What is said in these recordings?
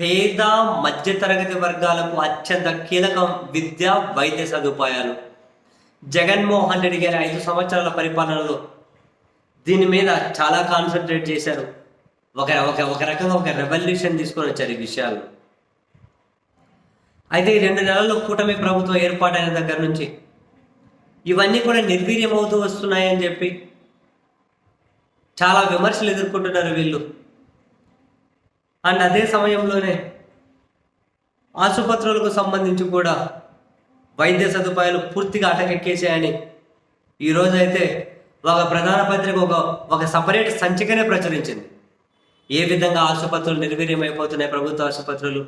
పేద మధ్యతరగతి వర్గాలకు అత్యంత కీలకం విద్య వైద్య సదుపాయాలు. జగన్మోహన్ రెడ్డి గారి ఐదు సంవత్సరాల పరిపాలనలో దీని మీద చాలా కాన్సన్ట్రేట్ చేశారు. ఒక ఒక ఒక రకంగా ఒక రెవల్యూషన్ తీసుకొని వచ్చారు ఈ విషయాలు. అయితే ఈ రెండు నెలల్లో కూటమి ప్రభుత్వం ఏర్పాటైన దగ్గర నుంచి ఇవన్నీ కూడా నిర్వీర్యమవుతూ వస్తున్నాయని చెప్పి చాలా విమర్శలు ఎదుర్కొంటున్నారు వీళ్ళు. అండ్ అదే సమయంలోనే ఆసుపత్రులకు సంబంధించి కూడా వైద్య సదుపాయాలు పూర్తిగా అటకెక్కేసాయని ఈరోజు అయితే ఒక ప్రధాన పత్రిక ఒక ఒక సపరేట్ సంచికనే ప్రచురించింది. ఏ విధంగా ఆసుపత్రులు నిర్వీర్యమైపోతున్నాయి ప్రభుత్వ ఆసుపత్రులు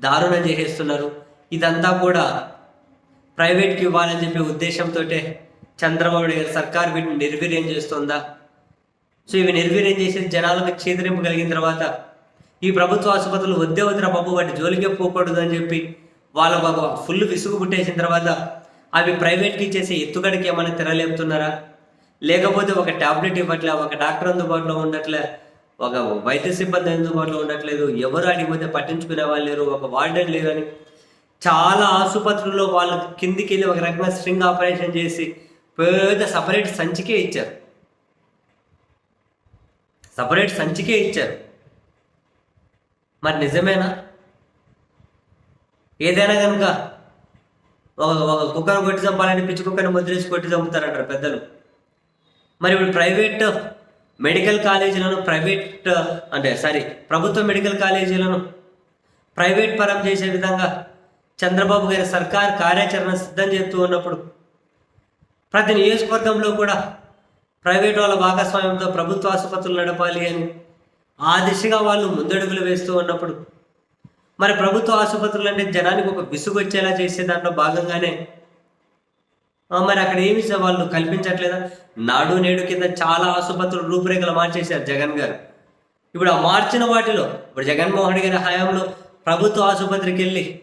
దారుణం చేసేస్తున్నారు ఇదంతా కూడా ప్రైవేట్కి ఇవ్వాలని చెప్పే ఉద్దేశంతో చంద్రబాబు గారి సర్కార్ వీటిని నిర్వీర్యం చేస్తుందా? సో ఇవి నిర్వీర్యం చేసి జనాలకు చేదరింపు కలిగిన తర్వాత ఈ ప్రభుత్వ ఆసుపత్రులు వద్దే వద్దురా బాబు వాటి జోలికే పోకూడదు అని చెప్పి వాళ్ళ ఒక ఫుల్ విసుగు పుట్టేసిన తర్వాత అవి ప్రైవేట్కి చేసే ఎత్తుగడికి ఏమైనా తెరలేపుతున్నారా లేకపోతే ఒక టాబ్లెట్ ఇవ్వట్లే ఒక డాక్టర్ అందుబాటులో ఉండట్లే ఒక వైద్య సిబ్బంది అందుబాటులో ఉండట్లేదు ఎవరు అడిగిపోతే పట్టించుకునే వాళ్ళు లేరు ఒక వార్డెన్ లేరు అని చాలా ఆసుపత్రుల్లో వాళ్ళు కిందికి వెళ్ళి ఒక రకంగా స్ట్రింగ్ ఆపరేషన్ చేసి పెద్ద సపరేట్ సంచికే ఇచ్చారు. సపరేట్ సంచికే ఇచ్చారు. మరి నిజమేనా? ఏదైనా కనుక ఒక ఒక కుక్కను కొట్టి చంపాలని పిచ్చి కుక్కను ముద్రేసి కొట్టి చంపుతారంటారు పెద్దలు. మరి ఇప్పుడు ప్రైవేట్ మెడికల్ కాలేజీలను ప్రైవేట్ అంటే సారీ ప్రభుత్వ మెడికల్ కాలేజీలను ప్రైవేట్ పరం చేసే విధంగా చంద్రబాబు గారి సర్కార్ కార్యాచరణ సిద్ధం చేస్తూ ఉన్నప్పుడు ప్రతి నియోజకవర్గంలో కూడా ప్రైవేట్ వాళ్ళ భాగస్వామ్యంతో ప్రభుత్వ ఆసుపత్రులు నడపాలి అని ఆ దిశగా వాళ్ళు ముందడుగులు వేస్తూ ఉన్నప్పుడు మరి ప్రభుత్వ ఆసుపత్రులు అంటే జనానికి ఒక విసుగు వచ్చేలా చేసే దాంట్లో భాగంగానే మరి అక్కడ ఏమి వాళ్ళు కల్పించట్లేదా? నాడు నేడు కింద చాలా ఆసుపత్రులు రూపురేఖలు మార్చేశారు జగన్ గారు. ఇప్పుడు ఆ మార్చిన వాటిలో ఇప్పుడు జగన్మోహన్ గారి హయాంలో ప్రభుత్వ ఆసుపత్రికి వెళ్ళి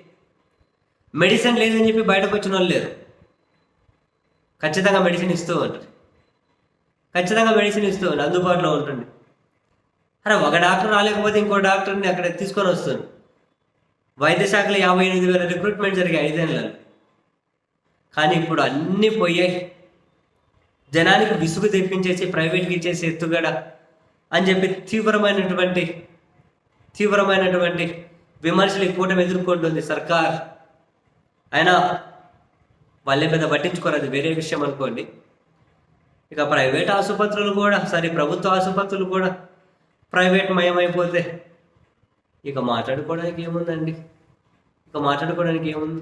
మెడిసిన్ లేదని చెప్పి బయటకు వచ్చిన వాళ్ళు లేరు. ఖచ్చితంగా మెడిసిన్ ఇస్తూ ఉంటారు ఖచ్చితంగా మెడిసిన్ ఇస్తూ ఉంటుంది అందుబాటులో ఉంటుంది అరే ఒక డాక్టర్ రాలేకపోతే ఇంకో డాక్టర్ని అక్కడ తీసుకొని వస్తుంది వైద్య శాఖలో యాభై ఎనిమిది వేల రిక్రూట్మెంట్ జరిగాయి ఐదేళ్ళలో కానీ ఇప్పుడు అన్నీ పోయాయి. జనానికి విసుగు తెప్పించేసి ప్రైవేట్కి ఇచ్చేసి ఎత్తుగడ అని చెప్పి తీవ్రమైనటువంటి తీవ్రమైనటువంటి విమర్శలు ఇప్పటం కూటమి ఎదుర్కొంటుంది సర్కార్. అయినా వాళ్ళే పెద్ద పట్టించుకోరు అది వేరే విషయం అనుకోండి. ఇక ప్రైవేట్ ఆసుపత్రులు కూడా సరే ప్రభుత్వ ఆసుపత్రులు కూడా ప్రైవేట్ మయమైపోతే ఇక మాట్లాడుకోవడానికి ఏముందండి? ఇక మాట్లాడుకోవడానికి ఏముంది?